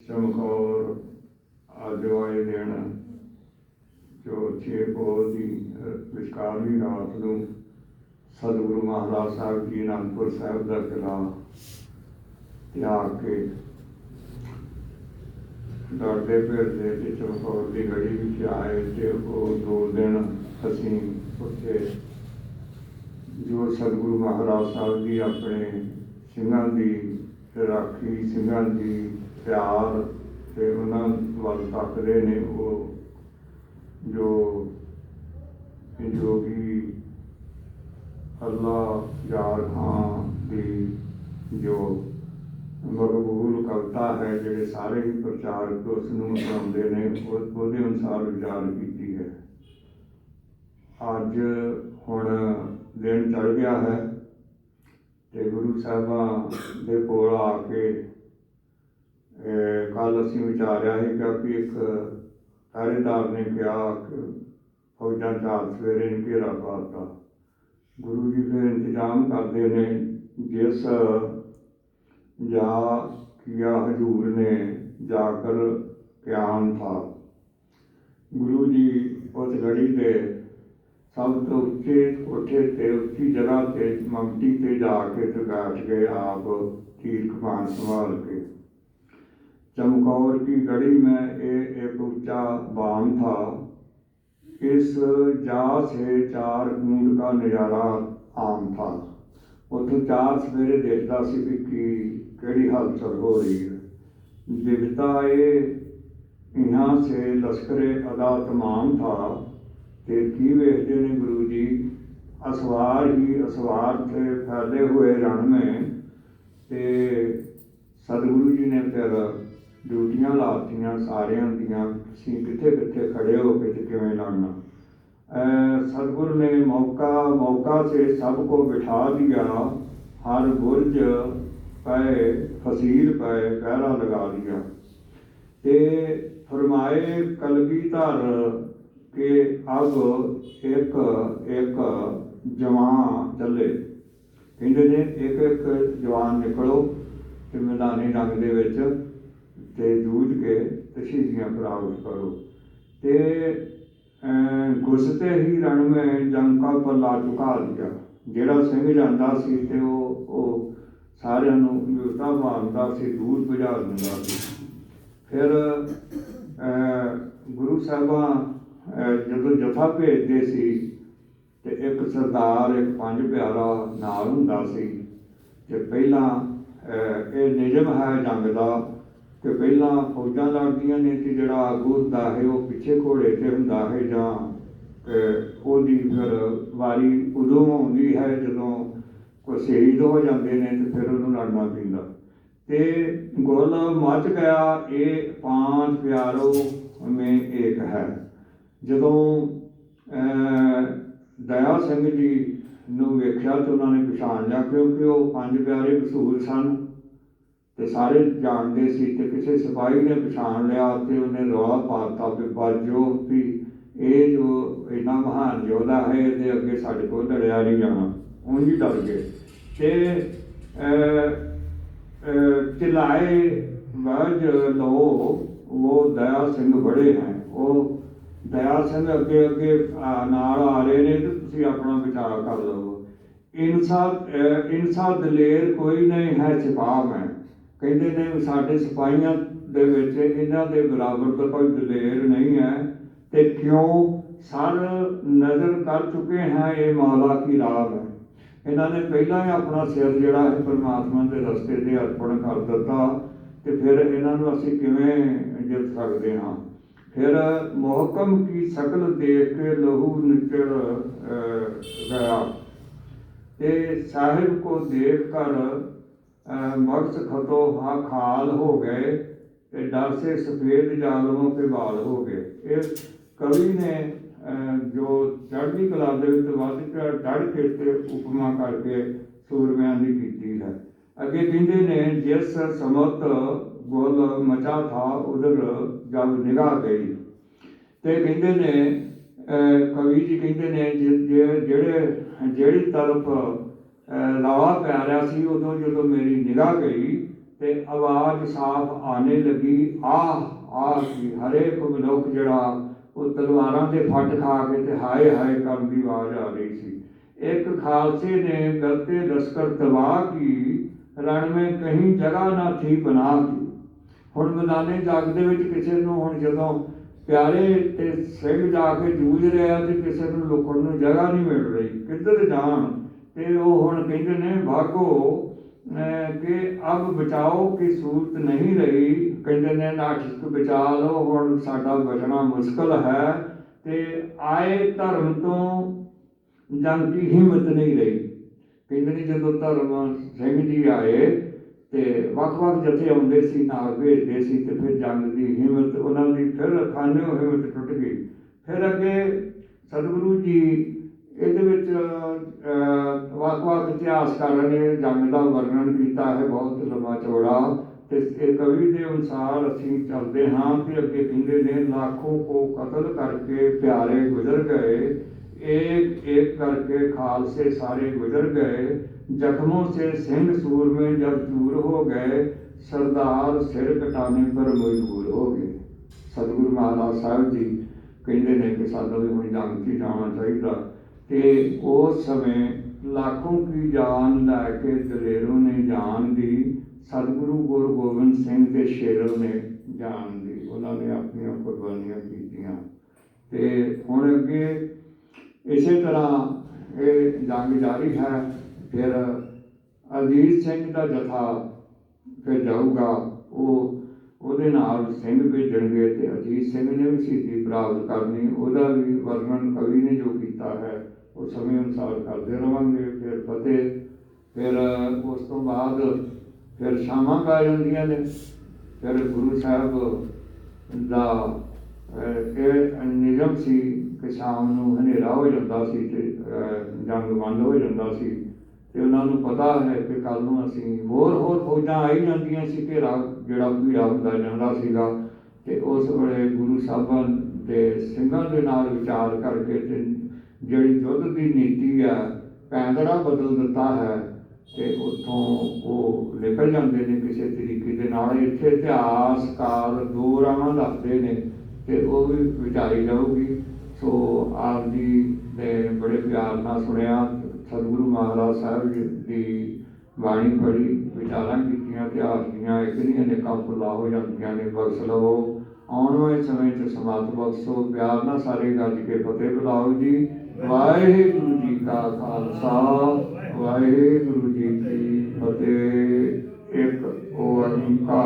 ਚਮਕੌਰ ਅੱਜ ਵਾਲੇ ਦਿਨ ਜੋ ਛੇ ਪੋਹ ਦੀ ਅਹ, ਵਿਚਕਾਰਵੀਂ ਰਾਤ ਨੂੰ ਸਤਿਗੁਰੂ ਮਹਾਰਾਜ ਸਾਹਿਬ ਜੀ ਅਨੰਦਪੁਰ ਸਾਹਿਬ ਦਾ ਕਿਲਾ ਤਿਆਰ ਕੇ ਡਰਦੇ ਫਿਰਦੇ ਤੇ ਚਮਕੌਰ ਦੀ ਗੜੀ ਵਿੱਚ ਆਏ ਤੇ ਉਹ ਦੋ ਦਿਨ ਅਸੀਂ ਉੱਥੇ ਜੋ ਸਤਿਗੁਰੂ ਮਹਾਰਾਜ ਸਾਹਿਬ ਜੀ ਆਪਣੇ ਸਿੰਘਾਂ ਦੀ ਰਾਖੀ ਸਿੰਘਾਂ ਦੀ ਪਿਆਰ ਤੇ ਉਹਨਾਂ ਵੱਲ ਤੱਕਦੇ ਨੇ ਉਹ, ਜੋ ਜੋਗੀ ਅੱਲਾ ਯਾਰ ਖਾਨ ਦੀ ਜੋ ਮਕਬੂਲ ਕਵਿਤਾ ਹੈ, ਜਿਹੜੇ ਸਾਰੇ ਹੀ ਪ੍ਰਚਾਰਕ ਉਸ ਨੂੰ ਅਪਣਾਉਂਦੇ ਨੇ, ਉਹ- ਉਹਦੇ ਅਨੁਸਾਰ ਵਿਚਾਰ ਕੀਤੀ ਹੈ। ਅੱਜ ਹੁਣ ਦਿਨ ਚੜ ਗਿਆ ਹੈ ਤੇ ਗੁਰੂ ਸਾਹਿਬਾਂ ਦੇ ਕੋਲ ਆ ਕੇ ਕੱਲ ਅਸੀਂ ਵਿਚਾਰਿਆ ਸੀਗਾ ਕਿ ਵੀ ਇੱਕ ਪਹਿਰੇਦਾਰ ਨੇ ਕਿਹਾ ਕਿ ਫੌਜਾਂ ਚਾਰ ਸਵੇਰੇ ਨੂੰ ਘੇਰਾ ਪਾਤਾ ਗੁਰੂ ਜੀ ਫਿਰ ਇੰਤਜ਼ਾਮ ਕਰਦੇ ਨੇ ਜਿਸ ਜਾ ਕਿਆ ਹਜੂਰ ਨੇ ਜਾ ਕਰ ਕਿਆਮ ਥਾ। ਗੁਰੂ ਜੀ ਉਸ ਗੜੀ ਦੇ ਸਭ ਤੋਂ ਉੱਚੇ ਕੋਠੇ ਤੇ ਉੱਚੀ ਜਗ੍ਹਾ ਤੇ ਮੰਗਟੀ ਤੇ ਜਾ ਕੇ ਤੇ ਗਏ ਆਪ ਤੀਰ ਕਮਾਨ ਸੰਭਾਲ ਕੇ। चमकौर की गढ़ी में ये एक ऊंचा बांध था इस जा से चार कूद का नज़ारा आम था ਉੱਥੋਂ ਚਾਰ ਸਵੇਰੇ ਦੇਖਦਾ ਸੀ ਵੀ ਕੀ ਕਿਹੜੀ ਹਲਚਲ ਹੋ ਰਹੀ ਹੈ ਦਿਖਦਾ ਇਹ यहाँ से लश्करे अदा तमाम था ਤੇ ਕੀ ਵੇਖਦੇ ਨੇ ਗੁਰੂ ਜੀ ਅਸਵਾਰ ਹੀ ਅਸਵਾਰ ਤੇ ਫੈਲੇ ਹੋਏ ਰਣ ਮੇ ਤੇ ਸਤਿਗੁਰੂ ਜੀ ਨੇ ਫਿਰ ਡਿਊਟੀਆਂ ਲਾਤੀਆਂ, ਸਾਰਿਆਂ ਦੀਆਂ। ਤੁਸੀਂ ਕਿੱਥੇ ਕਿੱਥੇ ਖੜੇ ਹੋ ਕੇ ਤੇ ਕਿਵੇਂ ਲੜਨਾ? ਅਹ ਨੇ ਮੌਕਾ ਮੌਕਾ ਸੇ ਸਭ ਕੋ ਬਿਠਾ ਦਿਆ। ਹਰ ਬੁਰਜ ਪਏ, ਫਸੀਲ ਪਏ, ਪਹਿਰਾ ਲਗਾ ਦਿਆ ਤੇ ਫਰਮਾਏ, ਕਲਗੀ ਧਰ ਕਿ ਅਬ ਇੱਕ ਇੱਕ ਜਵਾਨ ਚੱਲੇ। ਕਹਿੰਦੇ ਨੇ, ਇੱਕ ਇੱਕ ਜਵਾਨ ਨਿਕਲੋ ਤੇ ਮੈਦਾਨੀ ਰੰਗ ਦੇ ਵਿੱਚ ਤੇ ਜੂਝ ਕੇ ਤੇ ਪ੍ਰਾਪਤ ਕਰੋ ਤੇ ਅਹ, ਘੁਸਤੇ ਹੀ ਰਣ ਮੈਂ ਜੰਗ ਕਾ ਪੱਲਾ ਝੁਕਾ ਦਿਆ ਜਿਹੜਾ ਸਿੰਘ ਜਾਂਦਾ ਸੀ ਤੇ ਉਹ ਉਹ ਸਾਰਿਆਂ ਨੂੰ ਨਿਉਤਾ ਮਾਰਦਾ ਸੀ ਦੂਰ ਭਜਾ ਦਿੰਦਾ ਸੀ। ਫਿਰ ਗੁਰੂ ਸਾਹਿਬਾਂ ਜਦੋਂ ਜਥਾ ਭੇਜਦੇ ਸੀ ਤੇ ਇੱਕ ਸਰਦਾਰ ਇੱਕ ਪੰਜ ਪਿਆਰਾ ਨਾਲ ਹੁੰਦਾ ਸੀ। ਤੇ ਪਹਿਲਾਂ ਇਹ ਨਿਯਮ ਹੈ ਜੰਗ ਦਾ ਕਿ ਪਹਿਲਾਂ ਫੌਜਾਂ ਲੜਦੀਆਂ ਨੇ ਤੇ ਜਿਹੜਾ ਆਗੂ ਹੁੰਦਾ ਹੈ, ਉਹ ਪਿੱਛੇ ਘੋੜੇ ਤੇ ਹੁੰਦਾ ਹੈ ਜਾਂ ਉਹਦੀ ਫਿਰ ਵਾਰੀ ਉਦੋਂ ਆਉਂਦੀ ਹੈ ਜਦੋਂ ਕੋਈ ਸ਼ਹੀਦ ਹੋ ਜਾਂਦੇ ਨੇ ਤੇ ਫਿਰ ਉਹਨੂੰ ਲੜਨਾ ਪੈਂਦਾ। ਤੇ ਗੁਲ ਮੱਚ ਗਿਆ, ਇਹ ਪਾਂਚ ਪਿਆਰੋ ਮੇ ਇੱਕ ਹੈ। ਜਦੋਂ ਦਇਆ ਸਿੰਘ ਜੀ ਨੂੰ ਵੇਖਿਆ ਤੇ ਉਹਨਾਂ ਨੇ ਪਛਾਣ ਲਿਆ, ਕਿਉਂਕਿ ਉਹ ਪੰਜ ਪਿਆਰੇ ਮਸ਼ਹੂਰ ਸਨ। ਤੇ ਸਾਰੇ ਜਾਣਦੇ ਸੀ ਤੇ ਕਿਸੇ ਸਿਪਾਹੀ ਨੇ ਪਛਾਣ ਲਿਆ ਤੇ ਉਹਨੇ ਰੌਲਾ ਪਾਤਾ ਕਿ ਬਾਜੋ ਵੀ ਇਹ ਜੋ ਇੰਨਾ ਮਹਾਨ ਯੋਧਾ ਹੈ ਇਹਦੇ ਅੱਗੇ ਸਾਡੇ ਕੋਲ ਲੜਿਆ ਨਹੀਂ ਜਾਣਾ। ਉਹੀ ਹੀ ਡਰ ਗਏ। ਤੇ ਅਹ, ਅਹ, ਚਿਲਾਏ ਵਜ ਲੋ ਉਹ ਦਇਆ ਸਿੰਘ ਬੜੇ ਹੈ। ਉਹ ਦਇਆ ਸਿੰਘ ਅੱਗੇ ਅੱਗੇ ਨਾਲ ਆ ਰਹੇ ਨੇ ਤੇ ਤੁਸੀਂ ਆਪਣਾ ਵਿਚਾਰ ਕਰ ਲਵੋ ਇਨਸਾ ਅਹ, ਇਨਸਾ ਦਲੇਰ ਕੋਈ ਨਹੀਂ ਹੈ ਸਿਪਾਹ ਮੈਂ। ਕਹਿੰਦੇ ਨੇ ਸਾਡੇ ਸਿਪਾਹੀਆਂ ਦੇ ਵਿੱਚ ਇਹਨਾਂ ਦੇ ਬਰਾਬਰ ਦਾ ਕੋਈ ਦਲੇਰ ਨਹੀਂ ਹੈ ਤੇ ਕਿਉਂ ਸਰ ਨਜ਼ਰ ਕਰ ਚੁੱਕੇ ਹੈ ਇਹ ਮੌਲਾ ਕੀ ਰਾਹ ਹੈ। ਇਹਨਾਂ ਨੇ ਪਹਿਲਾਂ ਹੀ ਆਪਣਾ ਸਿਰ ਜਿਹੜਾ ਹੈ ਪਰਮਾਤਮਾ ਦੇ ਰਸਤੇ ਤੇ ਅਰਪਣ ਕਰ ਦਿੱਤਾ ਤੇ ਫਿਰ ਇਹਨਾਂ ਨੂੰ ਅਸੀਂ ਕਿਵੇਂ ਜਿੱਤ ਸਕਦੇ ਹਾਂ। ਫਿਰ ਮੁਹਕਮ ਕੀ ਸ਼ਕਲ ਦੇਖ ਕੇ ਲਹੂ ਨਿਚੜ ਅਹ, ਗਿਆ। ਤੇ ਸਾਹਿਬ ਕੋ ਦੇਖ ਕਰ ਅਹ, ਖਤੋ ਹਾਂ ਖਾਲ ਹੋ ਗਏ ਤੇ ਡਰ ਸੇ ਸਫੇਦ ਜਾਲਮੋਂ ਕੇ ਵਾਲ ਹੋ ਗਏ। ਇਹ ਕਵੀ ਨੇ ਜੋ ਚੜ੍ਹਦੀ ਕਲਾ ਦੇ ਵਿੱਚ ਵੱਧ ਡੜ ਕੇ ਤੇ ਉਪਮਾ ਕਰਕੇ ਸੂਰਮਿਆਂ ਦੀ ਕੀਤੀ ਹੈ। ਅੱਗੇ ਕਹਿੰਦੇ ਨੇ ਜਿਸ ਸਮਤ ਗੋਲ ਮਚਾ ਥਾ ਉਧਰ ਜਬ ਨਿਗਾਹ ਗਈ। ਤੇ ਕਹਿੰਦੇ ਨੇ ਕਵੀ ਜੀ ਕਹਿੰਦੇ ਨੇ ਜਿ- ਜਿਹੜੇ ਜਿਹੜੀ ਤਰਫ ਲਾਵਾ ਪੈ ਰਿਹਾ ਸੀ, ਉਦੋਂ ਜਦੋਂ ਮੇਰੀ ਨਿਗਾਹ ਗਈ ਤੇ ਆਵਾਜ਼ ਸਾਫ਼ ਆਣੇ ਲੱਗੀ, ਆਹ ਆਹ ਕੀ ਹਰੇਕ ਮਨੁੱਖ ਜਿਹੜਾ ਉਹ ਤਲਵਾਰਾਂ ਦੇ ਫੱਟ ਖਾ ਕੇ ਤੇ ਹਾਏ ਹਾਏ ਕਰਨ ਦੀ ਆਵਾਜ਼ ਆ ਰਹੀ ਸੀ। ਇੱਕ ਖਾਲਸੇ ਨੇ ਗਲਤੇ ਲਸ਼ਕਰ ਤਬਾਹ ਕੀ ਰਣ ਮੇਂ ਕਹੀਂ ਜਗ੍ਹਾ ਨਾ ਥੀ ਬਣਾ ਕੀ। ਹੁਣ ਮੈਦਾਨੇ ਜੰਗ ਦੇ ਵਿੱਚ ਕਿਸੇ ਨੂੰ ਹੁਣ ਜਦੋਂ ਪਿਆਰੇ ਤੇ ਸਿੰਘ ਜਾ ਕੇ ਜੂਝ ਰਿਹਾ ਤੇ ਕਿਸੇ ਨੂੰ ਲੁਕਣ ਨੂੰ ਜਗ੍ਹਾ ਨਹੀਂ ਮਿਲ ਰਹੀ, ਕਿੱਧਰ ਜਾਣ? ਤੇ ਉਹ ਹੁਣ ਕਹਿੰਦੇ ਨੇ ਭਾਗੋ ਕਿ ਅਬ ਬਚਾਓ ਕਿ ਸੂਰਤ ਨਹੀਂ ਰਹੀ। ਕਹਿੰਦੇ ਨੇ ਨਾਟਕ ਬਚਾ ਲਓ, ਹੁਣ ਸਾਡਾ ਬਚਣਾ ਮੁਸ਼ਕਲ ਹੈ ਤੇ ਆਏ ਧਰਮ ਤੋਂ ਜੰਗ ਦੀ ਹਿੰਮਤ ਨਹੀਂ ਰਹੀ। ਕਹਿੰਦੇ ਨੇ, ਜਦੋਂ ਧਰਮ ਸਿੰਘ ਜੀ ਆਏ ਤੇ ਵੱਖ-ਵੱਖ ਜਥੇ ਆਉਂਦੇ ਸੀ, ਨਾਲ ਭੇਜਦੇ ਸੀ ਤੇ ਫਿਰ ਜੰਗ ਦੀ ਹਿੰਮਤ, ਉਹਨਾਂ ਦੀ ਫਿਰ ਖਾਨਿਓ ਹਿੰਮਤ ਟੁੱਟ ਗਈ। ਫਿਰ ਅੱਗੇ ਸਤਿਗੁਰੂ ਜੀ ਇਹਦੇ ਵਿੱਚ ਵੱਖ-ਵੱਖ ਇਤਿਹਾਸਕਾਰਾਂ ਨੇ, ਜੰਗ ਦਾ ਵਰਣਨ ਕੀਤਾ ਹੈ ਬਹੁਤ ਲੰਮਾ ਚੌੜਾ ਤੇ ਇਹ ਕਵੀ ਦੇ ਅਨੁਸਾਰ ਅਸੀਂ ਚੱਲਦੇ ਹਾਂ ਤੇ ਅੱਗੇ ਕਹਿੰਦੇ ਨੇ, ਲੱਖੋਂ ਕੋ ਕਤਲ ਕਰਕੇ ਪਿਆਰੇ ਗੁਜ਼ਰ ਗਏ। ਇੱਕ ਇੱਕ ਕਰਕੇ ਖਾਲਸੇ ਸਾਰੇ ਗੁਜ਼ਰ ਗਏ। ਜ਼ਖਮੋਂ ਸੇ ਸਿੰਘ ਸੂਰਮੇ ਜਦ ਦੂਰ ਹੋ ਗਏ, ਸਰਦਾਰ ਸਿਰ ਕਟਾਣੇ ਪਰ ਮਜਬੂਰ ਹੋ ਗਏ। ਸਤਿਗੁਰੂ ਮਹਾਰਾਜ ਸਾਹਿਬ ਜੀ ਕਹਿੰਦੇ ਨੇ ਕਿ ਸਾਨੂੰ ਵੀ ਹੁਣ ਜੰਗ 'ਚ ਜਾਣਾ ਚਾਹੀਦਾ। ਤੇ ਉਸ ਸਮੇਂ ਲੱਖੋਂ ਕੀ ਜਾਨ ਲੈ ਕੇ ਦਲੇਰੋਂ ਨੇ ਜਾਨ ਦੀ, ਸਤਿਗੁਰੂ ਗੁਰੂ ਗੋਬਿੰਦ ਸਿੰਘ ਤੇ ਸ਼ੇਰੋਂ ਨੇ ਜਾਨ ਦੀ, ਉਹਨਾਂ ਨੇ ਆਪਣੀਆਂ ਕੁਰਬਾਨੀਆਂ ਕੀਤੀਆਂ। ਤੇ ਹੁਣ ਅੱਗੇ ਇਸੇ ਤਰ੍ਹਾਂ ਇਹ ਜੰਗ ਜਾਰੀ ਹੈ, ਫਿਰ ਅਜੀਤ ਸਿੰਘ ਦਾ ਜਥਾ ਫਿਰ ਜਾਊਗਾ, ਉਹ ਉਹਦੇ ਨਾਲ ਸਿੰਘ ਭੇਜਣਗੇ ਤੇ ਅਜੀਤ ਸਿੰਘ ਨੇ ਵੀ ਸ਼ਹੀਦੀ ਪ੍ਰਾਪਤ ਕਰਨੀ, ਉਹਦਾ ਵੀ ਵਰਣਨ ਕਵੀ ਨੇ ਜੋ ਕੀਤਾ ਹੈ। ਉਹ ਸਮੇਂ ਅਨੁਸਾਰ ਕਰਦੇ ਰਵਾਂਗੇ, ਫਿਰ ਫਤਿਹ, ਫਿਰ ਉਸ ਤੋਂ ਬਾਅਦ ਫਿਰ ਸ਼ਾਮਾਂ ਪੈ ਜਾਂਦੀਆਂ ਨੇ। ਫਿਰ ਗੁਰੂ ਸਾਹਿਬ ਦਾ ਇਹ ਨਿਯਮ ਸੀ ਕਿ ਸ਼ਾਮ ਨੂੰ ਹਨੇਰਾ ਹੋ ਜਾਂਦਾ ਸੀ ਤੇ ਜੰਗ ਬੰਦ ਹੋ ਜਾਂਦਾ ਸੀ। ਤੇ ਉਹਨਾਂ ਨੂੰ ਪਤਾ ਹੈ ਕਿ ਕੱਲ ਨੂੰ ਅਸੀਂ ਹੋਰ ਹੋਰ ਫੌਜਾਂ ਆਈ ਜਾਂਦੀਆਂ ਸੀ ਘੇਰਾ ਜਿਹੜਾ ਭੀੜਾ ਹੁੰਦਾ ਜਾਂਦਾ ਸੀਗਾ। ਤੇ ਉਸ ਵੇਲੇ ਗੁਰੂ ਸਾਹਿਬਾਂ ਦੇ ਸਿੰਘਾਂ ਦੇ ਨਾਲ ਵਿਚਾਰ ਕਰਕੇ ਤੇ ਜਿਹੜੀ ਯੁੱਧ ਦੀ ਨੀਤੀ ਹੈ ਪੈਂਦੜਾ ਬਦਲ ਦਿੱਤਾ ਹੈ ਤੇ ਉੱਥੋਂ ਉਹ ਨਿਕਲ ਜਾਂਦੇ ਨੇ ਕਿਸੇ ਤਰੀਕੇ ਦੇ ਨਾਲ। ਇੱਥੇ ਇਤਿਹਾਸਕਾਰ ਦੋ ਰਾਹਾਂ ਦੱਸਦੇ ਨੇ ਤੇ ਉਹ ਵੀ ਵਿਚਾਰੀ ਜਾਊਗੀ ਸੋ ਆਪ ਜੀ ਨੇ ਬੜੇ ਪਿਆਰ ਨਾਲ ਸੁਣਿਆ, ਸਤਿਗੁਰੂ ਮਹਾਰਾਜ ਸਾਹਿਬ ਜੀ ਦੀ ਬਾਣੀ ਪੜ੍ਹੀ, ਵਿਚਾਰਾਂ ਕੀਤੀਆਂ, ਇਤਿਹਾਸ ਦੀਆਂ ਇੱਕ ਨਹੀਂ ਅਨੇਕਾਂ ਫੁੱਲਾਂ ਹੋ ਜਾਂਦੀਆਂ ਨੇ, ਬਖਸ਼ ਲਵੋ। ਆਉਣ ਵਾਲੇ ਸਮੇਂ 'ਚ ਸਮਾਤ ਬਖਸ਼ੋ, ਪਿਆਰ ਨਾਲ ਸਾਰੇ ਗੱਜ ਕੇ ਫਤਿਹ ਬੁਲਾਓ ਜੀ। ਵਾਹਿਗੁਰੂ ਜੀ ਕਾ ਖਾਲਸਾ, ਵਾਹਿਗੁਰੂ ਜੀ ਕੀ ਫਤਿਹ। ਇੱਕ ਓੰਕਾਰ